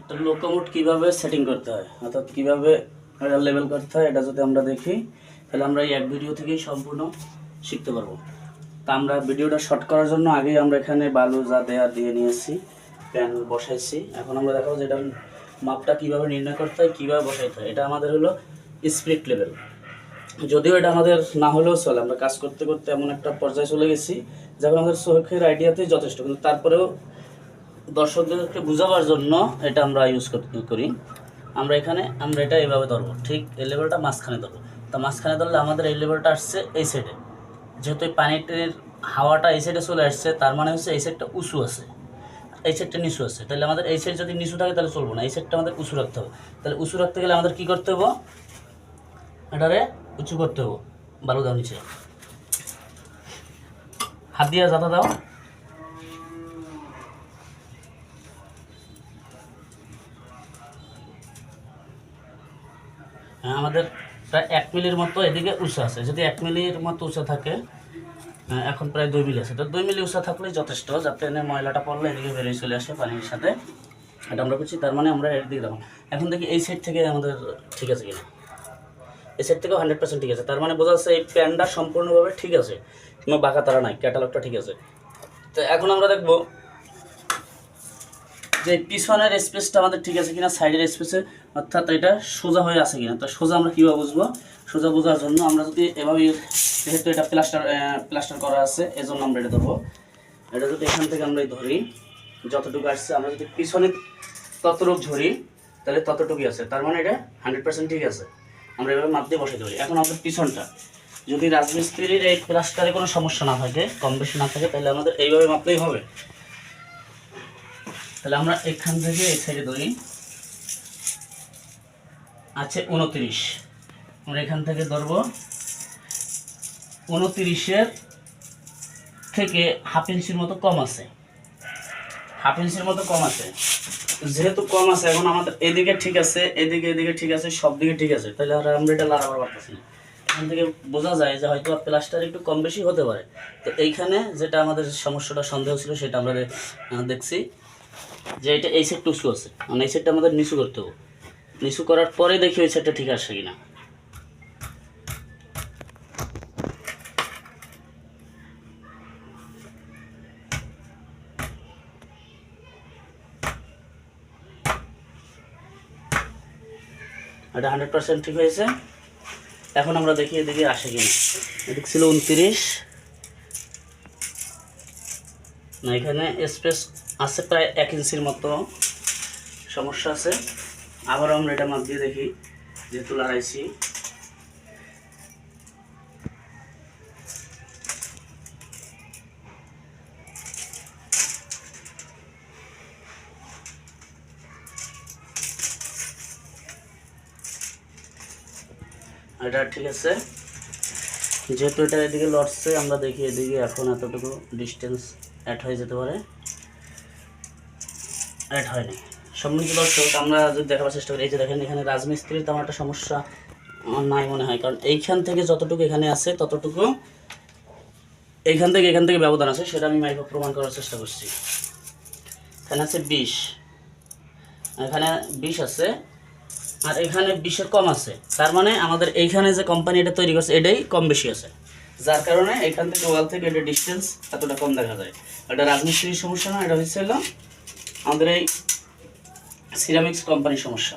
একটা লোকোমোট কীভাবে সেটিং করতে হয়? অর্থাৎ কীভাবে এটা লেভেল করতে হয়, এটা যদি আমরা দেখি, তাহলে আমরা এই এক ভিডিও থেকেই সম্পূর্ণ শিখতে পারব। তা আমরা ভিডিওটা শর্ট করার জন্য আগেই আমরা এখানে বালু যা দেয়া দিয়ে নিয়েছি প্যান বসাইছি। এখন আমরা দেখাবো যে এটার মাপটা কীভাবে নির্ণয় করতে হয়, কীভাবে বসাইতে হয়। এটা আমাদের হলো স্পিরিট লেভেল যদিও এটা আমাদের না হলেও চলে, আমরা কাজ করতে করতে এমন একটা পর্যায়ে চলে গেছি, যখন আমাদের চোখের আইডিয়াতেই যথেষ্ট। কিন্তু তারপরেও দর্শকদেরকে বোঝাবার জন্য এটা আমরা ইউজ করি আমরা এখানে, আমরা এটা এইভাবে ধরবো। ঠিক এই লেভেলটা মাঝখানে ধরবো। তো মাঝখানে ধরলে আমাদের এই লেভেলটা আসছে এই সাইডে যেহেতু এই পানিটির হাওয়াটা এই সাইডে চলে আসছে, তার মানে হচ্ছে এই সাইডটা উঁচু আছে। এই সাইডটা নিচু আছে। তাহলে আমাদের এই সাইড যদি নিচু থাকে তাহলে চলবো না। এই সাইডটা আমাদের উঁচু রাখতে হবে। তাহলে উঁচু রাখতে গেলে আমাদের কী করতে হবে? এটারে উঁচু করতে হবে। বালু দাও নিচে। হাত দিয়ে যাতা দাও। আমাদের প্রায় এক মিলির মতো এদিকে উঁচু আছে। যদি এক মিলির মতো উঁচু থাকে হ্যাঁ, এখন প্রায় দুই মিলি আছে। তো দুই মিলি উঁচা থাকলেই যথেষ্ট যাতে এনে ময়লাটা পড়লে এদিকে বেরিয়ে চলে আসে পানির সাথে। এটা আমরা করছি তার মানে আমরা এর দিকে দেবো এখন দেখি এই সাইড থেকে আমাদের ঠিক আছে কিনা। এই সাইড থেকেও হান্ড্রেড পার্সেন্ট ঠিক আছে। তার মানে বোঝা যাচ্ছে এই প্যানটা সম্পূর্ণভাবে ঠিক আছে। কোনো বাঁকা তারা নাই ক্যাটালগটা ঠিক আছে। তো এখন আমরা দেখব যে পিছনের স্পেসটা আমাদের ঠিক আছে কিনা সাইডের স্পেসে অর্থাৎ এটা সোজা হয়ে আছে কিনা। তো সোজা আমরা কীভাবে বুঝব? সোজা বোঝার জন্য আমরা যদি এভাবে যেহেতু এটা প্লাস্টার প্লাস্টার করা আছে, এজন্য আমরা এটা ধরবো। এটা যদি এখান থেকে আমরা ধরি, যতটুকু আসছে, আমরা যদি পিছনে ততটুকু ধরি, তাহলে ততটুকুই আছে। তার মানে এটা হান্ড্রেড পার্সেন্ট ঠিক আছে। আমরা এভাবে মাপ দিয়ে বসাতে ধরি। এখন আমাদের পিছনটা, যদি রাজমিস্ত্রির এই প্লাস্টারে কোনো সমস্যা না থাকে, কম বেশি না থাকে, তাহলে আমাদের এইভাবে মাপলেই হবে। তাহলে আমরা এখান থেকে এই সাইডে ধরি। আছে উনত্রিশ। আমরা এখান থেকে ধরবো। উনত্রিশের থেকে হাফ ইঞ্চির মতো কম আছে। হাফ ইঞ্চির মতো কম আছে। যেহেতু কম আছে, এখন আমাদের এদিকে ঠিক আছে, এদিকে এদিকে ঠিক আছে, সব দিকে ঠিক আছে। তাহলে আর আমরা এটা লাগাবার পারতেছি না। এখান থেকে বোঝা যায় যে হয়তো প্লাস্টার একটু কম বেশি হতে পারে। তো এইখানে যেটা আমাদের সমস্যাটা, সন্দেহ ছিল, সেটা আমরা দেখছি। যে এটা এই সেটটা উঁচু আছে। মানে এই সেটটা আমাদের নিচু করতে হবে। নিচু করার পরে দেখি ওই সেটটা ঠিক আসে কিনা। এটা হান্ড্রেড পার্সেন্ট ঠিক হয়েছে। এখন আমরা দেখি এদিকে আসে কিনা। এদিক ছিল উনত্রিশ। না, এখানে স্পেস আছে প্রায় এক ইঞ্চির মতো। সমস্যা আছে। আবার আমরা এটা মাপ দিয়ে দেখি যে যেহেতু লাগাইছি। এটা ঠিক আছে। যেহেতু এটা এদিকে লড়ছে, আমরা দেখি এদিকে এখন এতটুকু ডিস্টেন্স অ্যাড হয়ে যেতে পারে। অ্যাড হয়নি সম্মিলিত দর্শক, আমরা যদি দেখাবার চেষ্টা করি, এই যে দেখেন এখানে রাজমিস্ত্রির তেমন একটা সমস্যা নাই মনে হয়, কারণ এইখান থেকে যতটুকু এখানে আছে, ততটুকু এইখান থেকে এখান থেকে ব্যবধান আছে, সেটা আমি মাইক প্রমাণ করার চেষ্টা করছি। এখানে আছে বিশ। এখানে বিশ আছে আর এখানে বিশের কম আছে। তার মানে আমাদের এইখানে যে কোম্পানি এটা তৈরি করছে, এটাই কম বেশি আছে। যার কারণে এখান থেকে ওয়াল থেকে এটা ডিস্টেন্স এতটা কম দেখা যায়। এটা রাজমিস্ত্রির সমস্যা না, এটা হচ্ছে আমাদের এই সিরামিক্স কোম্পানির সমস্যা।